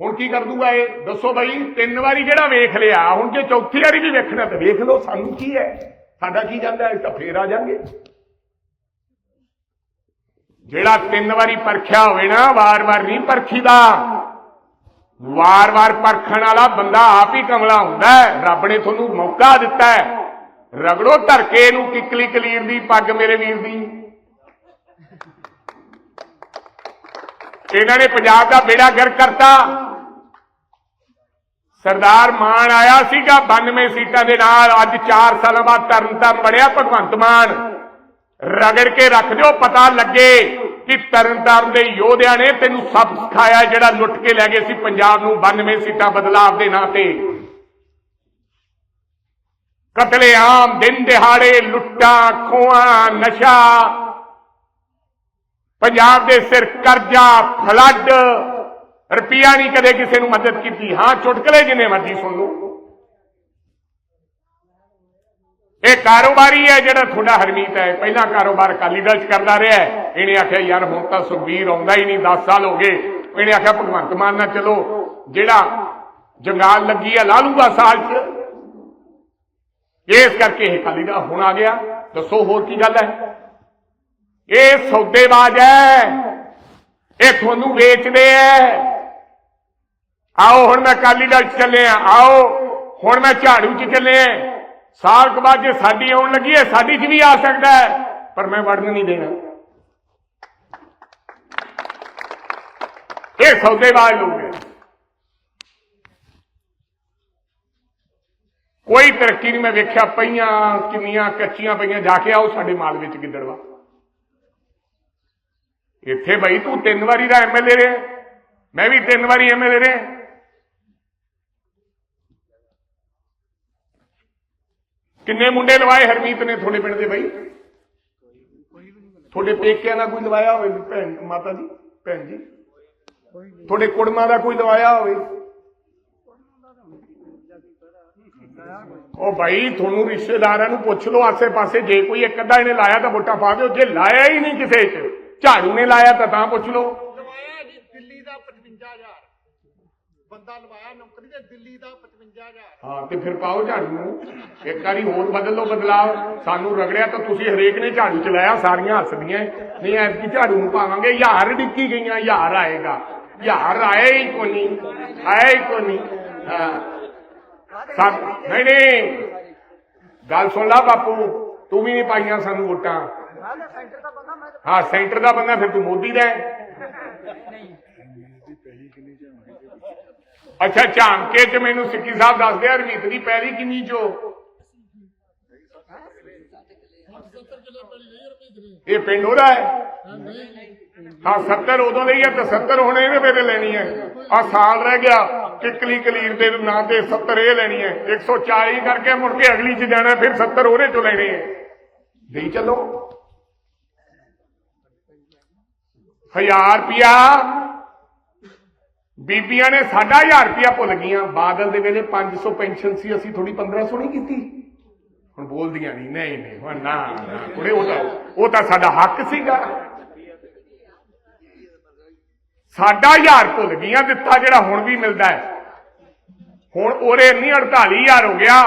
ਹੁਣ ਕੀ ਕਰ ਦੂਗਾ ਇਹ? ਦੱਸੋ ਬਾਈ, ਤਿੰਨ ਵਾਰੀ ਜਿਹੜਾ ਵੇਖ ਲਿਆ, ਹੁਣ ਜੇ ਚੌਥੀ ਵਾਰੀ ਵੀ ਵੇਖਣਾ ਤਾਂ ਵੇਖ ਲਓ ਸਾਨੂੰ ਕੀ ਹੈ। ਸਾਡਾ ਕੀ ਜਾਂਦਾ ਹੈ? ਤਾਂ ਫੇਰ ਆ ਜਾਾਂਗੇ। ਜਿਹੜਾ ਤਿੰਨ ਵਾਰੀ ਪਰਖਿਆ ਹੋਵੇ ਨਾ, ਵਾਰ-ਵਾਰ ਨਹੀਂ ਪਰਖੀਦਾ। ਵਾਰ-ਵਾਰ ਪਰਖਣ ਵਾਲਾ ਬੰਦਾ ਆਪ ਹੀ ਕਮਲਾ ਹੁੰਦਾ ਹੈ। ਰੱਬ ਨੇ ਤੁਹਾਨੂੰ ਮੌਕਾ ਦਿੱਤਾ ਹੈ। ਰਗੜੋ ਧਰ ਕੇ ਇਹਨੂੰ ਕਿਕਲੀ ਕਲੀਰ ਦੀ, ਪੱਗ ਮੇਰੇ ਵੀਰ ਦੀ। ਇਹਨਾਂ ਨੇ ਪੰਜਾਬ ਦਾ ਬੇੜਾ ਗਰ ਕਰਤਾ। ਸਰਦਾਰ ਮਾਨ ਆਇਆ ਸੀਗਾ 92 ਸੀਟਾਂ ਦੇ ਨਾਲ, ਅੱਜ 4 ਸਾਲਾਂ ਬਾਅਦ ਤਰਨਤਾਰਨ ਬਣਿਆ, ਭਗਵੰਤ ਮਾਨ। ਰਗੜ ਕੇ ਰੱਖ ਦਿਓ, ਪਤਾ ਲੱਗੇ ਕਿ ਤਰਨਤਾਰਨ ਦੇ ਯੋਧਿਆਂ ਨੇ ਤੈਨੂੰ ਸਭ ਸਿਖਾਇਆ ਜਿਹੜਾ ਲੁੱਟ ਕੇ ਲੈ ਗਏ ਸੀ ਪੰਜਾਬ ਨੂੰ 92 ਸੀਟਾਂ ਬਦਲਾਵ ਦੇ ਨਾਂ ਤੇ। ਕਤਲੇਆਮ, ਦਿਨ ਦਿਹਾੜੇ, ਲੁੱਟਾਂ, ਖੋਹਾਂ, ਨਸ਼ਾ। ਪੰਜਾਬ ਦੇ ਸਿਰ ਕਰਜ਼ਾ, ਫਲੱਡ। ਰੁਪਿਆ ਨਹੀਂ ਕਦੇ ਕਿਸੇ ਨੂੰ ਮਦਦ ਕੀਤੀ। ਹਾਂ, ਚੁਟਕਲੇ ਜਿੰਨੇ ਮਰਜ਼ੀ ਸੁਣ ਲਓ। ਇਹ ਕਾਰੋਬਾਰੀ ਹੈ ਜਿਹੜਾ ਤੁਹਾਡਾ ਹਰਮੀਤ ਹੈ। ਪਹਿਲਾਂ ਕਾਰੋਬਾਰ ਅਕਾਲੀ ਦਲ ਚ ਕਰਦਾ ਰਿਹਾ ਇਹਨੇ ਆਖਿਆ, ਯਾਰ, ਹੁਣ ਤਾਂ ਸੁਖਬੀਰ ਆਉਂਦਾ ਹੀ ਨਹੀਂ 10 ਸਾਲ ਹੋ ਗਏ। ਇਹਨੇ ਆਖਿਆ, ਭਗਵੰਤ ਮਾਨ ਨਾਲ ਚਲੋ। ਜਿਹੜਾ ਜੰਗਾਲ ਲੱਗੀ ਹੈ ਲਾ ਲੂਗਾ ਸਾਲ ਚ। ਇਸ ਕਰਕੇ ਇਹ ਅਕਾਲੀ ਦਾ ਹੁਣ ਆ ਗਿਆ। ਦੱਸੋ, ਹੋਰ ਕੀ ਗੱਲ ਹੈ? ਇਹ ਸੌਦੇਬਾਜ਼ ਹੈ। ਇਹ ਤੁਹਾਨੂੰ ਵੇਚਦੇ ਐ ਆਓ, ਹੁਣ ਮੈਂ ਅਕਾਲੀ ਦਲ ਚ ਚੱਲੇ ਆ। ਆਓ, ਹੁਣ ਮੈਂ ਝਾੜੂ ਚ ਚੱਲੇ ਆ। ਸਾਲ ਕੁ ਬਾਅਦ ਜੇ ਸਾਡੀ ਆਉਣ ਲੱਗੀ ਹੈ, ਸਾਡੀ ਚ ਵੀ ਆ ਸਕਦਾ ਹੈ। ਪਰ ਮੈਂ ਵੜਨ ਨਹੀਂ ਦੇਣਾ। ਇਹ ਸੌਦੇਬਾਜ਼ ਲੋਕ ਹੈ ਕੋਈ ਤਰੱਕੀ ਨਹੀਂ ਮੈਂ ਵੇਖਿਆ, ਪਈਆਂ ਕਿੰਨੀਆਂ ਕੱਚੀਆਂ ਪਈਆਂ। ਜਾ ਕੇ ਆਓ ਸਾਡੇ ਮਾਲ ਵਿੱਚ ਗਿੱਦੜਵਾ। ਇੱਥੇ ਬਈ ਤੂੰ ਤਿੰਨ ਵਾਰੀ ਦਾ ਐਮਐਲਏ ਰਿਹਾ। ਮੈਂ ਵੀ ਤਿੰਨ ਵਾਰੀ ਐਮਐਲਏ ਰਿਹਾ। ਕਿੰਨੇ ਮੁੰਡੇ ਲਵਾਏ ਹਰਮੀਤ ਨੇ ਤੁਹਾਡੇ ਪਿੰਡ ਦੇ ਬਾਈ? ਤੁਹਾਡੇ ਪੇਕਿਆਂ ਦਾ ਕੋਈ ਲਵਾਇਆ ਹੋਵੇ ਭੈਣ, ਮਾਤਾ ਜੀ, ਭੈਣ ਜੀ? ਤੁਹਾਡੇ ਕੁੜਮਾਂ ਦਾ ਕੋਈ ਲਵਾਇਆ ਹੋਵੇ? ਉਹ ਭਾਈ ਤੁਹਾਨੂੰ ਰਿਸ਼ਤੇਦਾਰਾਂ ਨੂੰ ਪੁੱਛ ਲਓ, ਆਸੇ-ਪਾਸੇ ਜੇ ਕੋਈ ਇੱਕ ਅੱਧਾ ਇਹਨੇ ਲਾਇਆ ਤਾਂ ਵੋਟਾਂ ਪਾ ਦਿਓ, ਜੇ ਲਾਇਆ ਹੀ ਨਹੀਂ ਕਿਸੇ 'ਚ, ਝਾੜੂ ਨੇ ਲਾਇਆ ਤਾਂ ਤਾਂ ਪੁੱਛ ਲਓ ਲਵਾਇਆ ਜੀ ਦਿੱਲੀ ਦਾ 55000 ਬੰਦਾ ਲਵਾਇਆ ਨੌਕਰੀ ਤੇ ਦਿੱਲੀ ਦਾ 55000 ਹਾਂ ਤੇ ਫਿਰ ਪਾਓ ਝਾੜੂ। ਨੂੰ ਇੱਕ ਵਾਰੀ ਹੋਰ ਬਦਲ ਲਓ ਬਦਲਾਵ ਸਾਨੂੰ ਰਗੜਿਆ ਤਾਂ ਤੁਸੀਂ ਹਰੇਕ ਨੇ ਝਾੜੂ ਚਲਾਇਆ ਸਾਰੀਆਂ ਹੱਸਦੀਆਂ ਨਹੀਂ ਐਤਕੀ ਝਾੜੂ ਨੂੰ ਪਾਵਾਂਗੇ। ਯਾਰ ਡਿੱਕੀ ਗਈਆਂ ਯਾਰ ਆਏਗਾ। ਯਾਰ ਆਇਆ ਹੀ ਕੋਈ ਨਹੀਂ ਆਇਆ ਹੀ ਕੋਈ ਨਹੀਂ। ਹਾਂ। ਨਹੀਂ ਨਹੀਂ। ਗੱਲ ਸੁਣ ਲਾ ਬਾਪੂ ਤੂੰ ਵੀ ਨਹੀਂ ਪਾਈਆਂ ਸਾਨੂੰ ਵੋਟਾਂ। ਹਾਂ ਸੈਂਟਰ ਦਾ ਬੰਦਾ ਫਿਰ ਤੂੰ ਮੋਦੀ ਦਾ ਹੈ। ਅੱਛਾ, ਝਾਂਕੇ ਚ ਮੈਨੂੰ ਸਿੱਕੀ ਸਾਹਿਬ ਦੱਸਦੇ ਆ ਰਮੀਤ ਦੀ ਪੈਲੀ ਕਿੰਨੀ ਚੋ? ਇਹ ਪਿੰਡ ਉਹਦਾ ਹੈ? ਹਾਂ 70 ਉਦੋਂ ਲਈ ਹੈ ਤਾਂ 70 ਹੁਣ ਇਹਨੇ ਵੇਲੇ ਲੈਣੀ ਹੈ। ਆ ਸਾਲ ਰਹਿ ਗਿਆ, ਕਿਕਲੀ ਕਲੀਰ ਦੇ ਨਾਂ ਤੇ 70 ਇਹ ਲੈਣੀ ਹੈ। 140 ਕਰਕੇ ਮੁੜ ਕੇ ਅਗਲੀ ਚ ਜਾਣਾ, ਫਿਰ 70 ਉਹਦੇ ਚੋਂ ਲੈਣੇ ਹੈ। ਦੇਈ ਚੱਲੋ। ਹਜ਼ਾਰ ਰੁਪਿਆ ਬੀਬੀਆਂ ਨੇ ਸਾਡਾ 1000 ਰੁਪਿਆ ਭੁੱਲ ਗਈਆਂ। ਬਾਦਲ ਦੇ ਵੇਲੇ 500 ਪੈਨਸ਼ਨ ਸੀ, ਅਸੀਂ ਥੋੜੀ 1500 ਨਹੀਂ ਕੀਤੀ। ਹੁਣ ਬੋਲਦੀਆਂ ਨਹੀਂ ਨਹੀਂ ਨਹੀਂ, ਹੁਣ ਨਾ ਨਾ, ਕੁੜੇ, ਉਹ ਤਾਂ ਉਹ ਤਾਂ ਸਾਡਾ ਹੱਕ ਸੀਗਾ। ਸਾਡਾ 1000 ਭੁੱਲ ਗਈਆਂ, ਦਿੱਤਾ ਜਿਹੜਾ ਹੁਣ ਵੀ ਮਿਲਦਾ ਹੈ। ਹੁਣ ਉਹਰੇ ਨਹੀਂ 48000 ਹੋ ਗਿਆ।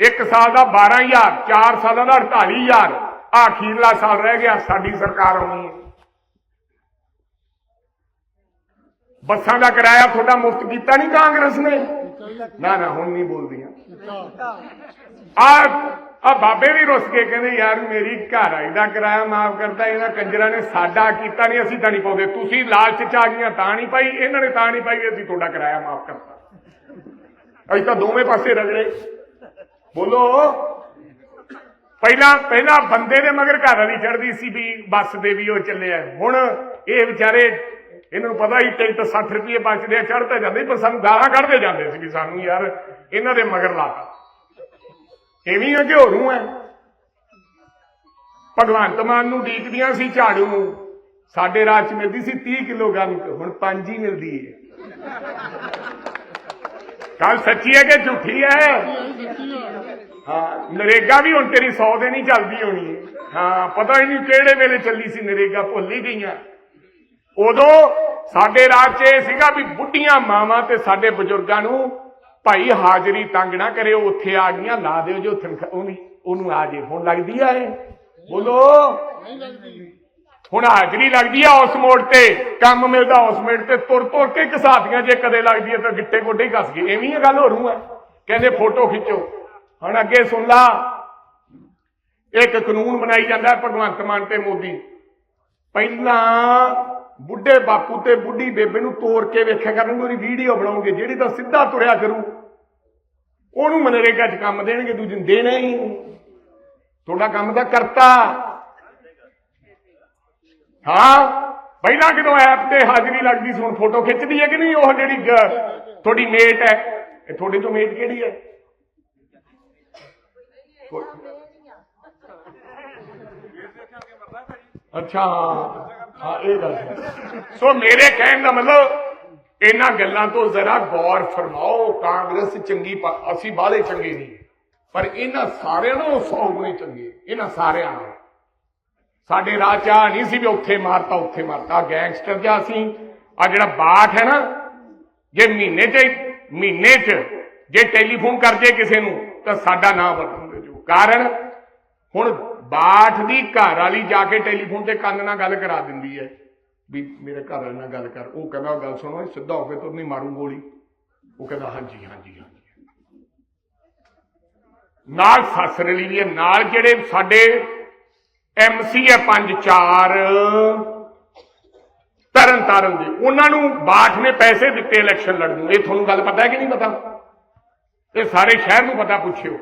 ਇੱਕ ਸਾਲ ਦਾ 12000 4 ਸਾਲਾਂ ਦਾ 48000 ਆ ਅਖੀਰਲਾ ਸਾਲ ਰਹਿ ਗਿਆ, ਸਾਡੀ ਸਰਕਾਰ ਆਉਣੀ ਹੈ। ਬੱਸਾਂ ਦਾ ਕਿਰਾਇਆ ਤੁਹਾਡਾ ਮੁਫਤ ਕੀਤਾ ਨਹੀਂ ਕਾਂਗਰਸ ਨੇ? ਨਾ ਨਾ, ਹੁਣ ਨਹੀਂ ਬੋਲਦੀਆਂ। ਆ ਆ ਬਾਬੇ ਵੀ ਰੁੱਸ ਕੇ ਕਹਿੰਦੇ, ਯਾਰ, ਮੇਰੀ ਘਰ ਆਈ ਦਾ ਕਿਰਾਇਆ ਮਾਫ ਕਰਤਾ, ਇਹਨਾਂ ਕੰਜਰਾਂ ਨੇ ਸਾਡਾ ਕੀਤਾ ਨਹੀਂ, ਅਸੀਂ ਤਾਂ ਨਹੀਂ ਪਾਉਂਦੇ। ਤੁਸੀਂ ਲਾਲਚ ਚ ਆ ਗਈਆਂ, ਤਾਂ ਨਹੀਂ ਪਾਈ, ਇਹਨਾਂ ਨੇ ਤਾਂ ਨਹੀਂ ਪਾਈ ਅਸੀਂ ਤੁਹਾਡਾ ਕਿਰਾਇਆ ਮਾਫ ਕਰਤਾ। ਅਸੀਂ ਤਾਂ ਦੋਵੇਂ ਪਾਸੇ ਰਗੜੇ। ਬੋਲੋ। ਪਹਿਲਾਂ ਪਹਿਲਾਂ ਬੰਦੇ ਦੇ ਮਗਰ ਘਰ ਵਾਲੀ ਚੜਦੀ ਸੀ ਵੀ ਬੱਸ ਦੇ ਵੀ ਉਹ ਚੱਲਿਆ ਹੁਣ ਇਹ ਵਿਚਾਰੇ ਇਹਨਾਂ ਨੂੰ ਪਤਾ ਹੀ ਟਿਕਟ 60 ਰੁਪਏ ਬਚਦੇ ਆ, ਚੜ੍ਹਦੇ ਜਾਂਦੇ ਪਰ ਸਾਨੂੰ ਗਾਲਾਂ ਕੱਢਦੇ ਜਾਂਦੇ ਸੀ ਵੀ ਸਾਨੂੰ, ਯਾਰ, ਇਹਨਾਂ ਦੇ ਮਗਰ ਲਾਤਾ। ਐਵੇਂ ਹੀ ਕਿ ਹੋਰੂ ਹੈ ਭਗਵੰਤ ਮਾਨ ਨੂੰ ਡੀਕਦੀਆਂ ਸੀ ਝਾੜੂ ਨੂੰ। ਸਾਡੇ ਰਾਜ ਚ ਮਿਲਦੀ ਸੀ 30 ਕਿਲੋ ਗੰਨ ਹੁਣ 5 ਹੀ ਮਿਲਦੀ ਹੈ ਕੱਲ ਸੱਚੀ ਹੈ ਕਿ ਝੂਠੀ ਹੈ ਹਾਂ, ਨਰੇਗਾ ਵੀ ਹੁਣ ਤੇਰੀ 100 ਦੇ ਨਹੀਂ ਚੱਲਦੀ ਹੋਣੀ। ਹਾਂ, ਪਤਾ ਹੀ ਨਹੀਂ ਕਿਹੜੇ ਵੇਲੇ ਚੱਲੀ ਸੀ ਨਰੇਗਾ, ਭੁੱਲ ਹੀ ਗਈਆਂ। ਉਦੋਂ ਸਾਡੇ ਰਾਜ 'ਚ ਇਹ ਸੀਗਾ ਵੀ ਬੁੱਢੀਆਂ ਮਾਵਾਂ ਤੇ ਸਾਡੇ ਬਜ਼ੁਰਗਾਂ ਨੂੰ ਭਾਈ ਹਾਜ਼ਰੀ ਤੰਗ ਨਾ ਕਰਿਓ ਉੱਥੇ ਆ ਗਈਆਂ ਲਾ ਦਿਓ ਜੋ ਉਹਨੂੰ ਆ ਜੇ ਹੁਣ ਲੱਗਦੀ ਆ ਇਹ। ਬੋਲੋ। ਹੁਣ ਹਾਜ਼ਰੀ ਲੱਗਦੀ ਆ ਉਸ ਮੋੜ ਤੇ ਕੰਮ ਮਿਲਦਾ ਉਸ ਮੋੜ ਤੇ ਤੁਰ ਤੁਰ ਕੇ ਘਸਾਤੀਆਂ ਜੇ ਕਦੇ ਲੱਗਦੀ ਹੈ ਤਾਂ ਗਿੱਟੇ ਗੋਡੇ ਹੀ ਘਸ ਗਏ। ਐਵੇਂ ਹੀ ਗੱਲ ਹੋ ਰੂ ਹੈ ਕਹਿੰਦੇ ਫੋਟੋ ਖਿੱਚੋ। ਹੁਣ ਅੱਗੇ ਸੁਣ ਲਾ। ਇੱਕ ਕਾਨੂੰਨ ਬਣਾਈ ਜਾਂਦਾ ਭਗਵੰਤ ਮਾਨ ਤੇ ਮੋਦੀ। ਪਹਿਲਾਂ ਬੁੱਢੇ ਬਾਪੂ ਤੇ ਬੁੱਢੀ ਬੇਬੇ ਨੂੰ ਤੋੜ ਕੇ ਵੇਖਿਆ ਕਰਨਗੇ ਉਹਦੀ ਵੀਡੀਓ ਬਣਾਉਂਗੇ ਜਿਹੜੀ ਤਾਂ ਸਿੱਧਾ ਤੁਰਿਆ ਕਰੂ ਉਹਨੂੰ ਮਨਰੇਗਾ 'ਚ ਕੰਮ ਦੇਣਗੇ ਦੂਜੇ ਨੂੰ ਦੇਣਾ ਹੀ। ਤੁਹਾਡਾ ਕੰਮ ਤਾਂ ਕਰਤਾ। ਹਾਂ ਪਹਿਲਾਂ ਕਿਦੋਂ ਐਪ ਤੇ ਹਾਜ਼ਰੀ ਲੱਗਦੀ ਸੀ ਹੁਣ ਫੋਟੋ ਖਿੱਚਦੀ ਹੈ ਕਿ ਨਹੀਂ ਉਹ ਜਿਹੜੀ ਤੁਹਾਡੀ ਮੇਟ ਹੈ? ਇਹ ਤੁਹਾਡੇ ਤੋਂ ਮੇਟ ਕਿਹੜੀ ਹੈ? ਅੱਛਾ। ਹਾਂ, ਇਹ ਗੱਲ ਹੈ। ਸੋ ਮੇਰੇ ਕਹਿਣ ਦਾ ਮਤਲਬ, ਇਹਨਾਂ ਗੱਲਾਂ ਤੋਂ ਜ਼ਰਾ ਗੌਰ ਫਰਮਾਓ, ਕਾਂਗਰਸ ਚੰਗੀ ਅਸੀਂ ਬਾਹਲੇ ਚੰਗੇ ਨਹੀਂ। ਪਰ ਇਹਨਾਂ ਸਾਰਿਆਂ ਨੂੰ ਸੌ ਗੁਣੇ ਚੰਗੇ, ਇਹਨਾਂ ਸਾਰਿਆਂ ਨੂੰ ਸਾਡੇ ਰਾਹ ਚ ਨਹੀਂ ਸੀ ਵੀ ਉੱਥੇ ਮਾਰਤਾ ਉੱਥੇ ਮਾਰਤਾ। ਗੈਂਗਸਟਰ ਜਿਹਾ ਅਸੀਂ ਆ ਜਿਹੜਾ ਬਾਠ ਹੈ ਨਾ, ਜੇ ਮਹੀਨੇ ਚ ਮਹੀਨੇ ਚ ਜੇ ਟੈਲੀਫੋਨ ਕਰ ਜੇ ਕਿਸੇ ਨੂੰ, ਤਾਂ ਸਾਡਾ ਨਾਮ ਵਰਤਣਗੇ ਜੋ ਕਾਰਨ ਹੁਣ ਬਾਠ ਦੀ ਘਰ ਵਾਲੀ ਜਾ ਕੇ ਟੈਲੀਫੋਨ ਤੇ ਕੰਨ ਨਾਲ ਗੱਲ ਕਰਾ ਦਿੰਦੀ ਹੈ। ਵੀ ਮੇਰੇ ਘਰ ਵਾਲੇ ਨਾਲ ਗੱਲ ਕਰ। ਉਹ ਕਹਿੰਦਾ ਗੱਲ ਸੁਣੋ ਸਿੱਧਾ ਹੋ ਕੇ ਤੁਰ ਨਹੀਂ ਮਾਰੂ ਗੋਲੀ। ਉਹ ਕਹਿੰਦਾ, ਹਾਂਜੀ ਹਾਂਜੀ ਹਾਂਜੀ। ਨਾਲ ਸੱਸ ਰਲੀ ਵੀ ਹੈ ਨਾਲ ਜਿਹੜੇ ਸਾਡੇ ਐਮਸੀ ਹੈ ਪੰਜ ਚਾਰ, ਤਰਨ ਤਾਰਨ ਦੇ, ਉਹਨਾਂ ਨੂੰ ਬਾਠ ਨੇ ਪੈਸੇ ਦਿੱਤੇ ਇਲੈਕਸ਼ਨ ਲੜਨ ਨੂੰ। ਇਹ ਤੁਹਾਨੂੰ ਗੱਲ ਪਤਾ ਹੈ ਕਿ ਨਹੀਂ ਪਤਾ? ਇਹ ਸਾਰੇ ਸ਼ਹਿਰ ਨੂੰ ਪਤਾ, ਪੁੱਛਿਓ।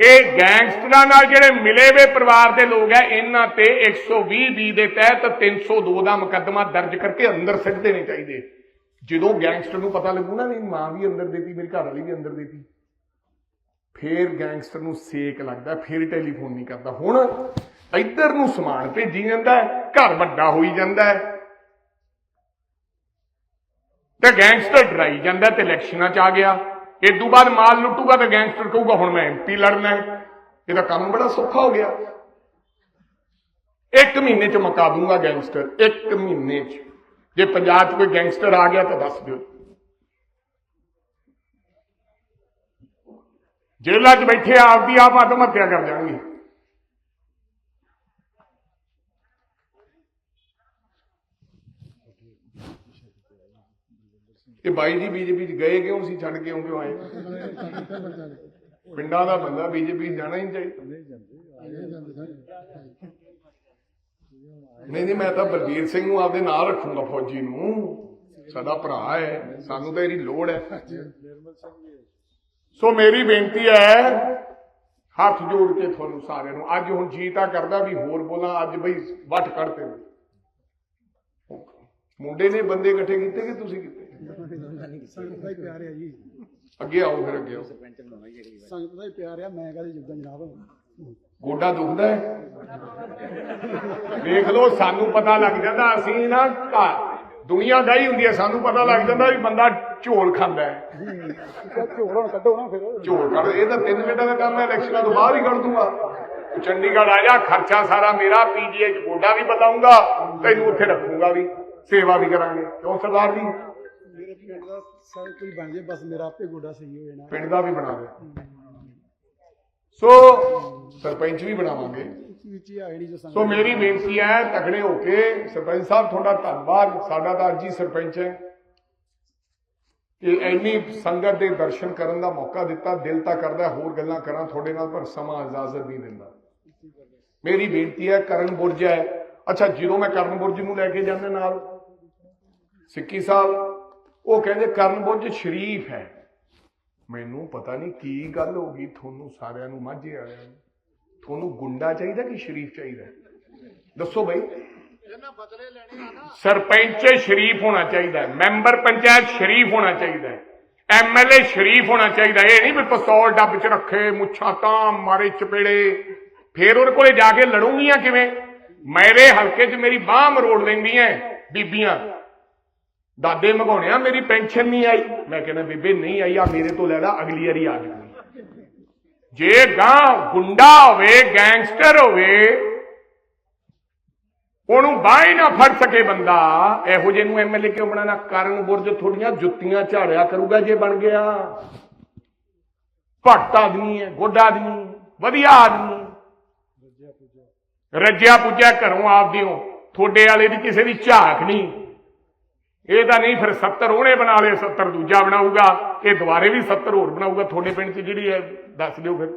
ਇਹ ਗੈਂਗਸਟਰਾਂ ਨਾਲ ਜਿਹੜੇ ਮਿਲੇ ਵੇ ਪਰਿਵਾਰ ਦੇ ਲੋਕ ਹੈ, ਇਹਨਾਂ ਤੇ 120 ਬੀ ਦੇ ਤਹਿਤ 302 ਦਾ ਮੁਕੱਦਮਾ ਦਰਜ ਕਰਕੇ ਅੰਦਰ ਸਿੱਟ ਦੇਣੇ ਚਾਹੀਦੇ। ਜਦੋਂ ਗੈਂਗਸਟਰ ਨੂੰ ਪਤਾ ਲੱਗੂ ਨਾ ਮੇਰੀ ਮਾਂ ਵੀ ਅੰਦਰ ਦੇਤੀ, ਮੇਰੀ ਘਰ ਵਾਲੀ ਵੀ ਅੰਦਰ ਦੇਤੀ, ਫੇਰ ਗੈਂਗਸਟਰ ਨੂੰ ਸੇਕ ਲੱਗਦਾ, ਫੇਰ ਟੈਲੀਫੋਨ ਨਹੀਂ ਕਰਦਾ। ਹੁਣ ਇੱਧਰ ਨੂੰ ਸਮਾਨ ਭੇਜੀ ਜਾਂਦਾ ਘਰ ਵੱਡਾ ਹੋਈ ਜਾਂਦਾ ਹੈ। ਤੇ ਗੈਂਗਸਟਰ ਡਰਾਈ ਜਾਂਦਾ ਤੇ ਇਲੈਕਸ਼ਨਾਂ ਚ ਆ ਗਿਆ। ਇਦੋਂ ਬਾਅਦ ਮਾਲ ਲੁੱਟੂਗਾ ਤੇ ਗੈਂਗਸਟਰ ਕਹੂਗਾ, ਹੁਣ ਮੈਂ ਐਮਪੀ ਲੜਨਾ ਇਹਦਾ ਕੰਮ ਬੜਾ ਸੌਖਾ ਹੋ ਗਿਆ। ਇੱਕ ਮਹੀਨੇ ਚ ਮੁਕਾ ਦੂੰਗਾ ਗੈਂਗਸਟਰ, ਇੱਕ ਮਹੀਨੇ ਚ। ਜੇ ਪੰਜਾਬ ਚ ਕੋਈ ਗੈਂਗਸਟਰ ਆ ਗਿਆ ਤਾਂ ਦੱਸ ਦਿਓ। ਜੇਲ੍ਹਾਂ 'ਚ ਬੈਠੇ ਆਪਦੀ ਆਪ ਆਤਮ ਹੱਤਿਆ ਕਰ ਜਾਣਗੇ। ਇਹ ਬਾਈ ਜੀ ਬੀਜੇਪੀ 'ਚ ਗਏ ਕਿਉਂ ਸੀ, ਛੱਡ ਕੇ ਕਿਉਂ ਆਏ? ਪਿੰਡਾਂ ਦਾ ਬੰਦਾ ਬੀਜੇਪੀ ਜਾਣਾ ਹੀ ਚਾਹੀਦਾ। ਨਹੀਂ ਨਹੀਂ ਮੈਂ ਤਾਂ ਬਲਬੀਰ ਸਿੰਘ ਨੂੰ ਆਪਦੇ ਨਾਲ ਰੱਖੂੰਗਾ ਫੌਜੀ ਨੂੰ। ਸਾਡਾ ਭਰਾ ਹੈ, ਸਾਨੂੰ ਤਾਂ ਇਹਦੀ ਲੋੜ ਹੈ। ਸੋ ਮੇਰੀ ਬੇਨਤੀ ਹੈ, ਹੱਥ ਜੋੜ ਕੇ ਤੁਹਾਨੂੰ ਸਾਰਿਆਂ ਨੂੰ, ਅੱਜ ਹੁਣ ਜੀ ਤਾਂ ਕਰਦਾ ਵੀ ਹੋਰ ਬੋਲਾਂ, ਅੱਜ ਬਈ ਵੱਟ ਕੱਢਤੇ ਮੁੰਡੇ ਨੇ ਬੰਦੇ ਇਕੱਠੇ ਕੀਤੇ ਕਿ ਤੁਸੀਂ ਕੀਤੇ? ਸੰਗਤ ਦਾ ਹੀ ਪਿਆਰ ਆ ਜੀ। ਅੱਗੇ ਆਓ ਫਿਰ ਅੱਗੇ ਆਓ। ਸੰਗਤ ਦਾ ਹੀ ਪਿਆਰ ਆ ਮੈਂ ਕਦੇ ਜਿੱਦਾਂ ਜਨਾਬ। ਗੋਡਾ ਦੁਖਦਾ ਹੈ? ਵੇਖ ਲਓ ਸਾਨੂੰ ਪਤਾ ਲੱਗ ਜਾਂਦਾ ਅਸੀਂ ਨਾ ਘਰ- ਦੁਨੀਆ ਗਾਈ ਹੁੰਦੀ ਹੈ ਸਾਨੂੰ ਪਤਾ ਲੱਗ ਜਾਂਦਾ ਵੀ ਬੰਦਾ ਝੋਲ ਖਾਂਦਾ ਹੈ। ਝੋਲ ਹੁਣ ਕੱਢੋ ਨਾ ਫਿਰ। ਝੋਲ ਕੱਢ ਇਹ ਤਾਂ 3 ਮਿੰਟਾਂ ਦਾ ਕੰਮ ਹੈ ਇਲੈਕਸ਼ਨਾਂ ਤੋਂ ਬਾਅਦ ਹੀ ਕੱਢ ਦੂੰਗਾ। ਚੰਡੀਗੜ੍ਹ ਆ ਜਾ ਖਰਚਾ ਸਾਰਾ ਮੇਰਾ ਪੀਜੀਏ ਚ ਗੋਡਾ ਵੀ ਬਤਾਉਂਗਾ ਤੈਨੂੰ ਉੱਥੇ ਰੱਖੂੰਗਾ ਵੀ ਸੇਵਾ ਵੀ ਕਰਾਂਗੇ। ਕਿਉਂ ਸਰਦਾਰ ਜੀ? ਮੇਰੇ ਪਿੰਡ ਦਾ ਸਭ ਕੁਝ ਬਣ ਜੇ ਬਸ ਮੇਰਾ ਆਪੇ ਗੋਡਾ ਸਹੀ ਹੋ ਜਾਣਾ। ਪਿੰਡ ਦਾ ਵੀ ਬਣਾ ਦੇ। ਸੋ ਸਰਪੰਚ ਵੀ ਬਣਾਵਾਂਗੇ। ਵਿੱਚ ਹੀ ਆਏ ਨਹੀਂ ਜੋ ਸੋ ਮੇਰੀ ਬੇਨਤੀ ਹੈ ਤਕੜੇ ਹੋ ਕੇ ਸਰਪੰਚ ਸਾਹਿਬ ਤੁਹਾਡਾ ਧੰਨਵਾਦ। ਸਾਡਾ ਤਾਂ ਹੀ ਸਰਪੰਚ ਹੈ। ਕਿ ਇੰਨੀ ਸੰਗਤ ਦੇ ਦਰਸ਼ਨ ਕਰਨ ਦਾ ਮੌਕਾ ਦਿੱਤਾ ਦਿਲ ਤਾਂ ਕਰਦਾ ਹੋਰ ਗੱਲਾਂ ਕਰਾਂ ਤੁਹਾਡੇ ਨਾਲ ਪਰ ਸਮਾਂ ਇਜਾਜ਼ਤ ਨਹੀਂ ਦਿੰਦਾ। ਮੇਰੀ ਬੇਨਤੀ ਹੈ ਕਰਨ ਬੁਰਜ ਹੈ। ਅੱਛਾ ਜਦੋਂ ਮੈਂ ਕਰਨ ਬੁਰਜ ਨੂੰ ਲੈ ਕੇ ਜਾਂਦਾ ਨਾਲ ਸਿੱਕੀ ਸਾਹਿਬ ਉਹ ਕਹਿੰਦੇ ਕਰਨ ਬੁਰਜ ਸ਼ਰੀਫ ਹੈ। ਮੈਨੂੰ ਪਤਾ ਨਹੀਂ ਕੀ ਗੱਲ ਹੋ ਗਈ ਤੁਹਾਨੂੰ ਸਾਰਿਆਂ ਨੂੰ ਮਾਝੇ ਵਾਲਿਆਂ ਨੂੰ। ਤੁਹਾਨੂੰ ਗੁੰਡਾ ਚਾਹੀਦਾ ਕਿ ਸ਼ਰੀਫ ਚਾਹੀਦਾ? ਦੱਸੋ ਬਈ। ਸਰਪੰਚ ਸ਼ਰੀਫ ਹੋਣਾ ਚਾਹੀਦਾ ਮੈਂਬਰ ਪੰਚਾਇਤ ਸ਼ਰੀਫ ਹੋਣਾ ਚਾਹੀਦਾ ਐਮਐਲਏ ਸ਼ਰੀਫ ਹੋਣਾ ਚਾਹੀਦਾ। ਇਹ ਨਹੀਂ ਵੀ ਪਿਸਤੌਲ ਡੱਬ 'ਚ ਰੱਖੇ ਮੁੱਛਾਂ ਤਾਂ ਮਾਰੇ ਚਪੇੜੇ। ਫੇਰ ਉਹਦੇ ਕੋਲੇ ਜਾ ਕੇ ਲੜੂੰਗੀਆਂ ਕਿਵੇਂ? ਮੇਰੇ ਹਲਕੇ 'ਚ ਮੇਰੀ ਬਾਹ ਮਰੋੜ ਲੈਂਦੀਆਂ ਬੀਬੀਆਂ। ਦਾਦੇ ਮਗਾਉਣਿਆ ਮੇਰੀ ਪੈਨਸ਼ਨ ਨਹੀਂ ਆਈ। ਮੈਂ ਕਹਿੰਦਾ, ਬੇਬੇ, ਨਹੀਂ ਆਈ, ਆ ਮੇਰੇ ਤੋਂ ਲੈ ਲੈ, ਅਗਲੀ ਵਾਰੀ ਆ ਜਾਊਗੀ ਜੇ ਗਾਂ ਗੁੰਡਾ ਹੋਵੇ, ਗੈਂਗਸਟਰ ਹੋਵੇ, ਉਹਨੂੰ ਬਾਹ ਨਾ ਫੜ ਸਕੇ ਬੰਦਾ। ਇਹੋ ਜਿਹੇ ਨੂੰ ਐਮਐਲਏ ਕਿਉਂ ਬਣਾਣਾ ਕਰਨ ਬੁਰਜ ਥੋੜੀਆਂ ਜੁੱਤੀਆਂ ਝਾੜਿਆ ਕਰੂਗਾ ਜੇ ਬਣ ਗਿਆ। ਭੱਟ ਆਦਮੀ ਹੈ, ਗੋਡਾ ਆਦਮੀ, ਵਧੀਆ ਆਦਮੀ। ਰੱਜਿਆ ਪੁੱਜਿਆ ਘਰੋਂ ਆਪਦਿਓ ਥੋੜੇ ਵਾਲੇ ਦੀ ਕਿਸੇ ਦੀ ਝਾਕ ਨਹੀਂ। ਇਹ ਤਾਂ ਨਹੀਂ ਫਿਰ 70 ਉਹਨੇ ਬਣਾ ਲਏ 70 ਦੂਜਾ ਬਣਾਊਗਾ, ਇਹ ਦੁਬਾਰੇ ਵੀ 70 ਹੋਰ ਬਣਾਊਗਾ, ਤੁਹਾਡੇ ਪਿੰਡ 'ਚ ਜਿਹੜੀ ਹੈ, ਦੱਸ ਦਿਓ ਫਿਰ।